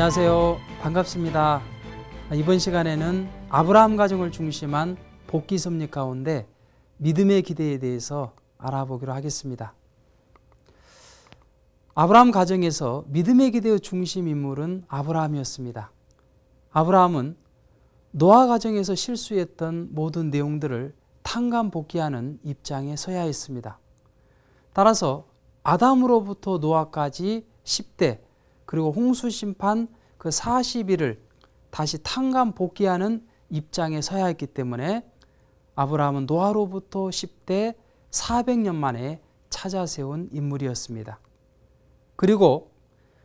안녕하세요. 반갑습니다. 이번 시간에는 아브라함 가정을 중심한 복귀 섭리 가운데 믿음의 기대에 대해서 알아보기로 하겠습니다. 아브라함 가정에서 믿음의 기대의 중심 인물은 아브라함이었습니다. 아브라함은 노아 가정에서 실수했던 모든 내용들을 탕감 복귀하는 입장에 서야 했습니다. 따라서 아담으로부터 노아까지 10대 그리고 홍수 심판 그 40일을 다시 탕감 복귀하는 입장에 서야 했기 때문에 아브라함은 노아로부터 10대 400년 만에 찾아 세운 인물이었습니다. 그리고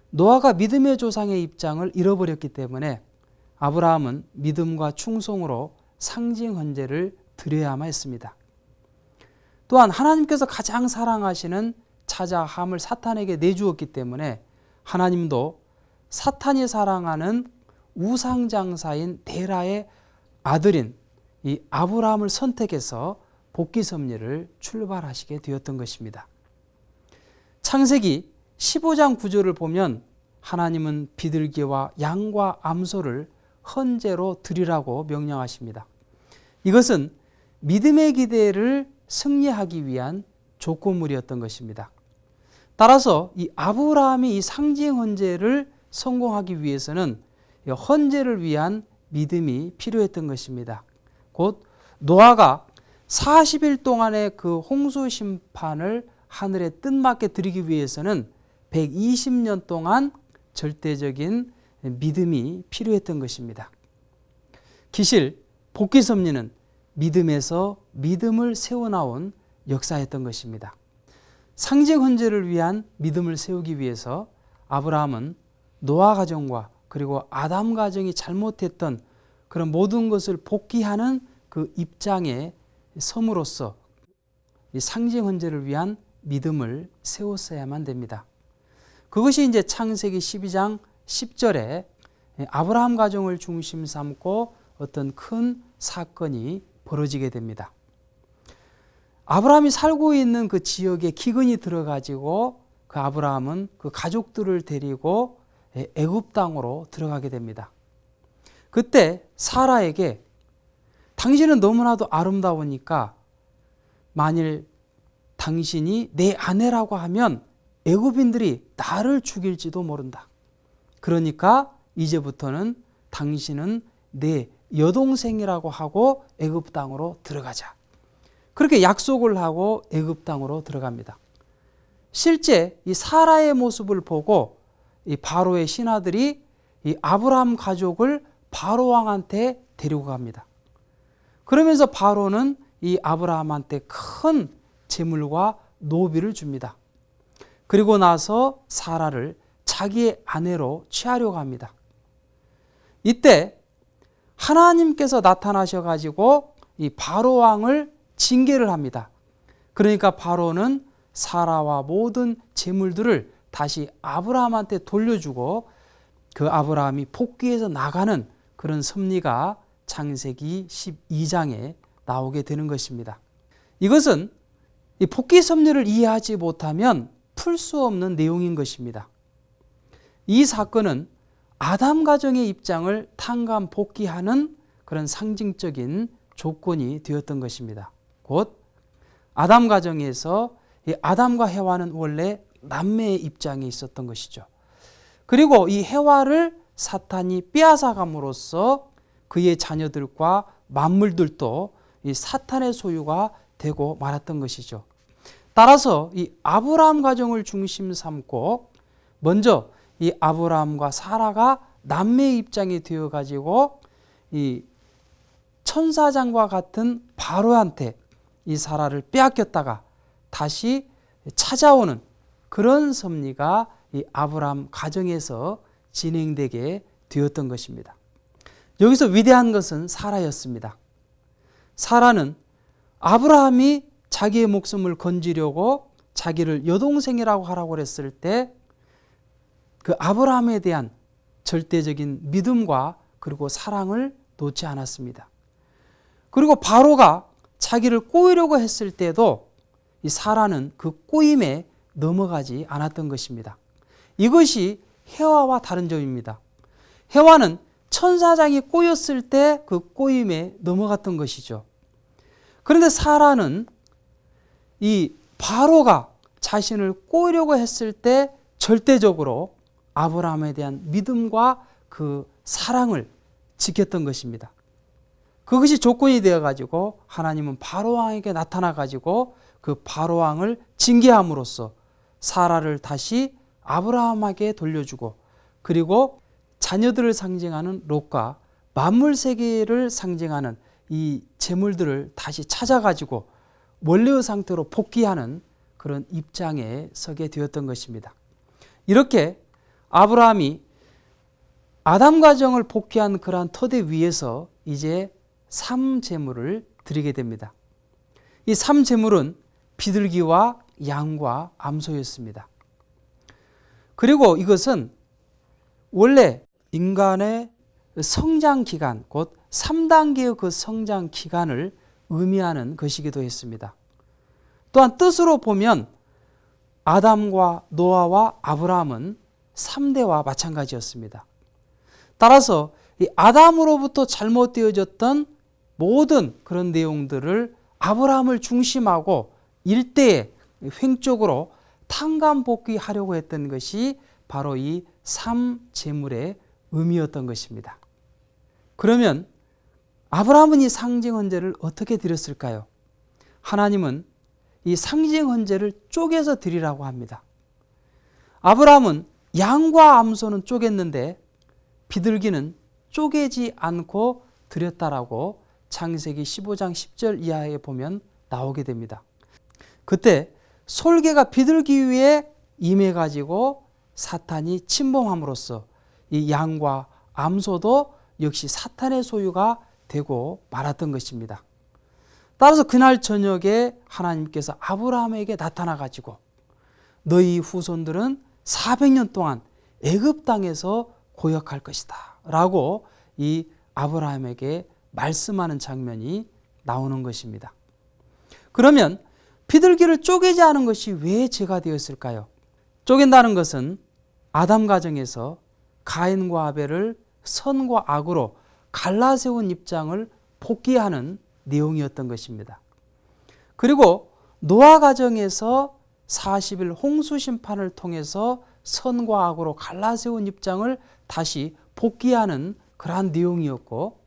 노아가 믿음의 조상의 입장을 잃어버렸기 때문에 아브라함은 믿음과 충성으로 상징 헌제를 드려야만 했습니다. 또한 하나님께서 가장 사랑하시는 찾아 함을 사탄에게 내주었기 때문에 하나님도 사탄이 사랑하는 우상장사인 데라의 아들인 이 아브라함을 선택해서 복귀 섭리를 출발하시게 되었던 것입니다. 창세기 15장 구절을 보면 하나님은 비둘기와 양과 암소를 헌재로 드리라고 명령하십니다. 이것은 믿음의 기대를 승리하기 위한 조건물이었던 것입니다. 따라서 이 아브라함이 이 상징 헌재를 성공하기 위해서는 헌재를 위한 믿음이 필요했던 것입니다. 곧 노아가 40일 동안의 그 홍수 심판을 하늘에 뜻맞게 드리기 위해서는 120년 동안 절대적인 믿음이 필요했던 것입니다. 기실 복귀 섭리는 믿음에서 믿음을 세워나온 역사였던 것입니다. 상징 헌재를 위한 믿음을 세우기 위해서 아브라함은 노아 가정과 그리고 아담 가정이 잘못했던 그런 모든 것을 복귀하는 그 입장에 섬으로써 이 상징 헌재를 위한 믿음을 세웠어야만 됩니다. 그것이 이제 창세기 12장 10절에 아브라함 가정을 중심 삼고 어떤 큰 사건이 벌어지게 됩니다. 아브라함이 살고 있는 그 지역에 기근이 들어가지고 그 아브라함은 그 가족들을 데리고 애굽 땅으로 들어가게 됩니다. 그때 사라에게 당신은 너무나도 아름다우니까 만일 당신이 내 아내라고 하면 애굽인들이 나를 죽일지도 모른다. 그러니까 이제부터는 당신은 내 여동생이라고 하고 애굽 땅으로 들어가자. 그렇게 약속을 하고 애굽 땅으로 들어갑니다. 실제 이 사라의 모습을 보고 이 바로의 신하들이 이 아브라함 가족을 바로 왕한테 데리고 갑니다. 그러면서 바로는 이 아브라함한테 큰 재물과 노비를 줍니다. 그리고 나서 사라를 자기의 아내로 취하려고 합니다. 이때 하나님께서 나타나셔 가지고 이 바로 왕을 징계를 합니다. 그러니까 바로는 사라와 모든 재물들을 다시 아브라함한테 돌려주고 그 아브라함이 복귀해서 나가는 그런 섭리가 창세기 12장에 나오게 되는 것입니다. 이것은 이 복귀 섭리를 이해하지 못하면 풀 수 없는 내용인 것입니다. 이 사건은 아담 가정의 입장을 탕감 복귀하는 그런 상징적인 조건이 되었던 것입니다. 곧 아담 가정에서 아담과 해와는 원래 남매의 입장에 있었던 것이죠. 그리고 이 해와를 사탄이 빼앗아감으로써 그의 자녀들과 만물들도 이 사탄의 소유가 되고 말았던 것이죠. 따라서 이 아브라함 가정을 중심 삼고 먼저 이 아브라함과 사라가 남매의 입장이 되어 가지고 이 천사장과 같은 바로한테 이 사라를 빼앗겼다가 다시 찾아오는 그런 섭리가 이 아브라함 가정에서 진행되게 되었던 것입니다. 여기서 위대한 것은 사라였습니다. 사라는 아브라함이 자기의 목숨을 건지려고 자기를 여동생이라고 하라고 했을 때 그 아브라함에 대한 절대적인 믿음과 그리고 사랑을 놓지 않았습니다. 그리고 바로가 자기를 꼬이려고 했을 때도 이 사라는 그 꼬임에 넘어가지 않았던 것입니다. 이것이 해와와 다른 점입니다. 해와는 천사장이 꼬였을 때 그 꼬임에 넘어갔던 것이죠. 그런데 사라는 이 바로가 자신을 꼬이려고 했을 때 절대적으로 아브라함에 대한 믿음과 그 사랑을 지켰던 것입니다. 그것이 조건이 되어 가지고 하나님은 바로 왕에게 나타나 가지고 그 바로 왕을 징계함으로써 사라를 다시 아브라함에게 돌려주고 그리고 자녀들을 상징하는 롯과 만물 세계를 상징하는 이 재물들을 다시 찾아 가지고 원래의 상태로 복귀하는 그런 입장에 서게 되었던 것입니다. 이렇게 아브라함이 아담 가정을 복귀한 그러한 터대 위에서 이제 삼재물을 드리게 됩니다. 이 삼재물은 비둘기와 양과 암소였습니다. 그리고 이것은 원래 인간의 성장 기간, 곧 3단계의 그 성장 기간을 의미하는 것이기도 했습니다. 또한 뜻으로 보면 아담과 노아와 아브라함은 3대와 마찬가지였습니다. 따라서 이 아담으로부터 잘못되어졌던 모든 그런 내용들을 아브라함을 중심하고 일대에 횡적으로 탕감복귀하려고 했던 것이 바로 이 삼재물의 의미였던 것입니다. 그러면 아브라함은 이 상징 헌제를 어떻게 드렸을까요? 하나님은 이 상징 헌제를 쪼개서 드리라고 합니다. 아브라함은 양과 암소는 쪼갰는데 비둘기는 쪼개지 않고 드렸다라고 창세기 15장 10절 이하에 보면 나오게 됩니다. 그때 솔개가 비둘기 위에 임해 가지고 사탄이 침범함으로써 이 양과 암소도 역시 사탄의 소유가 되고 말았던 것입니다. 따라서 그날 저녁에 하나님께서 아브라함에게 나타나 가지고 너희 후손들은 400년 동안 애굽 땅에서 고역할 것이다. 라고 이 아브라함에게 말씀하는 장면이 나오는 것입니다. 그러면 비둘기를 쪼개지 않은 것이 왜 죄가 되었을까요? 쪼갠다는 것은 아담 가정에서 가인과 아벨을 선과 악으로 갈라세운 입장을 복귀하는 내용이었던 것입니다. 그리고 노아 가정에서 40일 홍수 심판을 통해서 선과 악으로 갈라세운 입장을 다시 복귀하는 그러한 내용이었고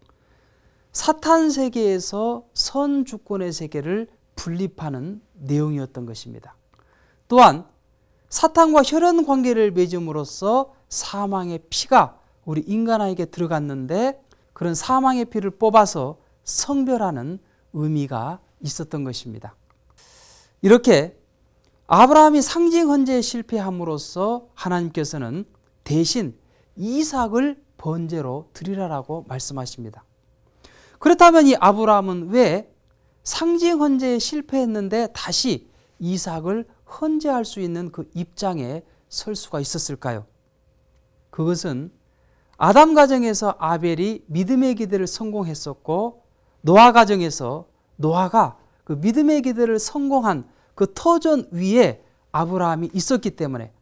사탄 세계에서 선 주권의 세계를 분립하는 내용이었던 것입니다. 또한 사탄과 혈연 관계를 맺음으로써 사망의 피가 우리 인간에게 들어갔는데 그런 사망의 피를 뽑아서 성별하는 의미가 있었던 것입니다. 이렇게 아브라함이 상징 헌재에 실패함으로써 하나님께서는 대신 이삭을 번제로 드리라라고 말씀하십니다. 그렇다면 이 아브라함은 왜 상징 헌재에 실패했는데 다시 이삭을 헌재할 수 있는 그 입장에 설 수가 있었을까요? 그것은 아담 가정에서 아벨이 믿음의 기대를 성공했었고 노아 가정에서 노아가 그 믿음의 기대를 성공한 그 터전 위에 아브라함이 있었기 때문에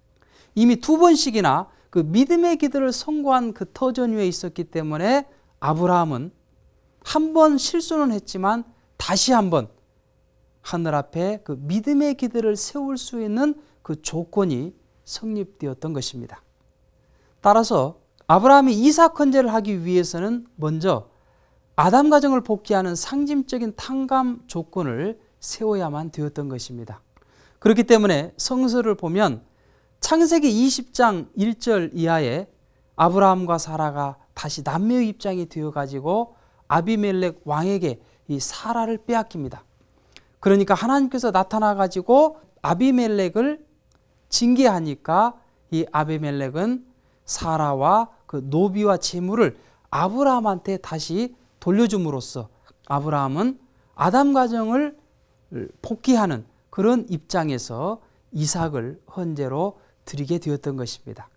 이미 두 번씩이나 그 믿음의 기도를 성공한 그 터전 위에 있었기 때문에 아브라함은 한 번 실수는 했지만 다시 한번 하늘 앞에 그 믿음의 기도를 세울 수 있는 그 조건이 성립되었던 것입니다. 따라서 아브라함이 이삭 헌제를 하기 위해서는 먼저 아담 가정을 복귀하는 상징적인 탕감 조건을 세워야만 되었던 것입니다. 그렇기 때문에 성서를 보면 창세기 20장 1절 이하에 아브라함과 사라가 다시 남매의 입장이 되어 가지고 아비멜렉 왕에게 이 사라를 빼앗깁니다. 그러니까 하나님께서 나타나 가지고 아비멜렉을 징계하니까 이 아비멜렉은 사라와 그 노비와 재물을 아브라함한테 다시 돌려줌으로써 아브라함은 아담 가정을 복귀하는 그런 입장에서 이삭을 헌재로 드리게 되었던 것입니다.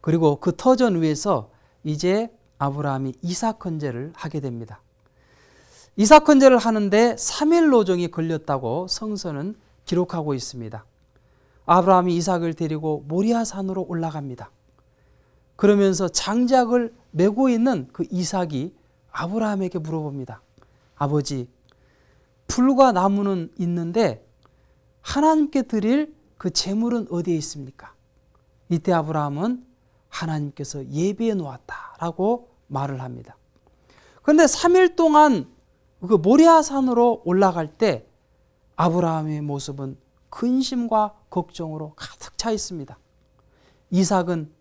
그리고 그 터전 위에서 이제 아브라함이 이삭 헌재를 하게 됩니다. 이삭 헌재를 하는데 3일 노정이 걸렸다고 성서는 기록하고 있습니다. 아브라함이 이삭을 데리고 모리아 산으로 올라갑니다. 그러면서 장작을 메고 있는 그 이삭이 아브라함에게 물어봅니다. 아버지, 불과 나무는 있는데 하나님께 드릴 그 재물은 어디에 있습니까? 이때 아브라함은 하나님께서 예비해 놓았다라고 말을 합니다. 그런데 3일 동안 그 모리아산으로 올라갈 때 아브라함의 모습은 근심과 걱정으로 가득 차 있습니다. 이삭은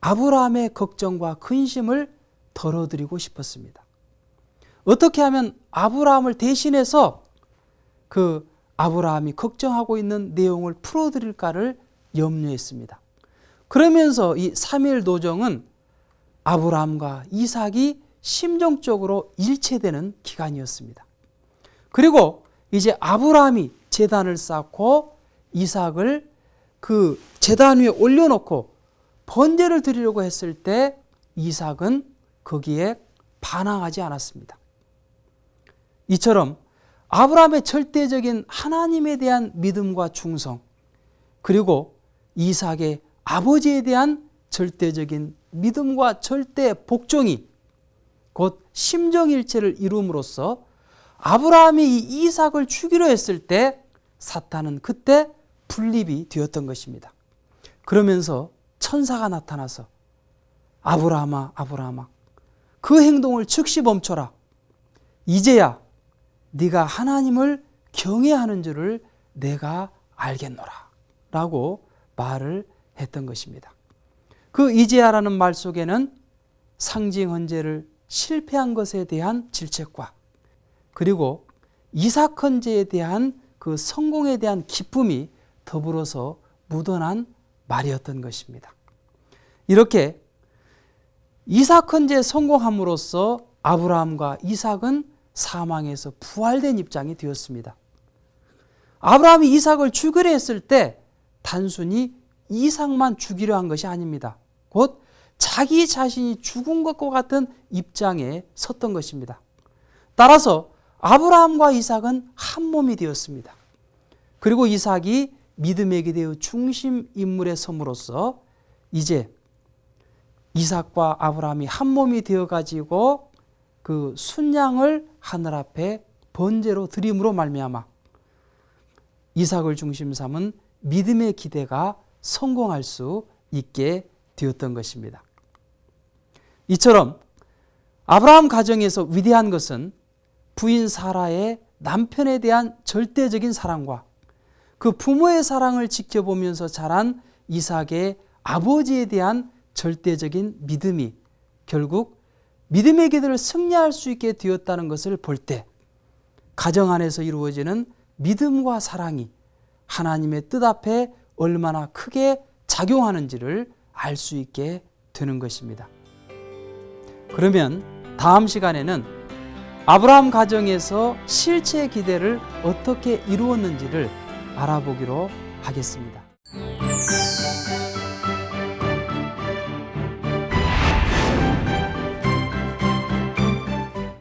아브라함의 걱정과 근심을 덜어드리고 싶었습니다. 어떻게 하면 아브라함을 대신해서 그 아브라함이 걱정하고 있는 내용을 풀어드릴까를 염려했습니다. 그러면서 이 3일 도정은 아브라함과 이삭이 심정적으로 일체되는 기간이었습니다. 그리고 이제 아브라함이 재단을 쌓고 이삭을 그 재단 위에 올려놓고 번제를 드리려고 했을 때 이삭은 거기에 반항하지 않았습니다. 이처럼 아브라함의 절대적인 하나님에 대한 믿음과 충성 그리고 이삭의 아버지에 대한 절대적인 믿음과 절대 복종이 곧 심정일체를 이룸으로써 아브라함이 이 이삭을 죽이려 했을 때 사탄은 그때 분립이 되었던 것입니다. 그러면서 천사가 나타나서 아브라함아 아브라함아 그 행동을 즉시 멈춰라. 이제야 네가 하나님을 경외하는 줄을 내가 알겠노라. 라고 말을 했던 것입니다. 그 이제야라는 말 속에는 상징 헌재를 실패한 것에 대한 질책과 그리고 이삭 헌재에 대한 그 성공에 대한 기쁨이 더불어서 묻어난 말이었던 것입니다. 이렇게 이삭 헌재 성공함으로써 아브라함과 이삭은 사망에서 부활된 입장이 되었습니다. 아브라함이 이삭을 죽이려 했을 때 단순히 이삭만 죽이려 한 것이 아닙니다. 곧 자기 자신이 죽은 것과 같은 입장에 섰던 것입니다. 따라서 아브라함과 이삭은 한 몸이 되었습니다. 그리고 이삭이 믿음의 기대의 중심 인물에 섬으로써 이제 이삭과 아브라함이 한 몸이 되어 가지고 그 순양을 하늘 앞에 번제로 드림으로 말미암아 이삭을 중심 삼은 믿음의 기대가 성공할 수 있게 되었던 것입니다. 이처럼 아브라함 가정에서 위대한 것은 부인 사라의 남편에 대한 절대적인 사랑과 그 부모의 사랑을 지켜보면서 자란 이삭의 아버지에 대한 절대적인 믿음이 결국 믿음의 기도를 승리할 수 있게 되었다는 것을 볼 때 가정 안에서 이루어지는 믿음과 사랑이 하나님의 뜻 앞에 얼마나 크게 작용하는지를 알 수 있게 되는 것입니다. 그러면 다음 시간에는 아브라함 가정에서 실체 기대를 어떻게 이루었는지를 알아보기로 하겠습니다.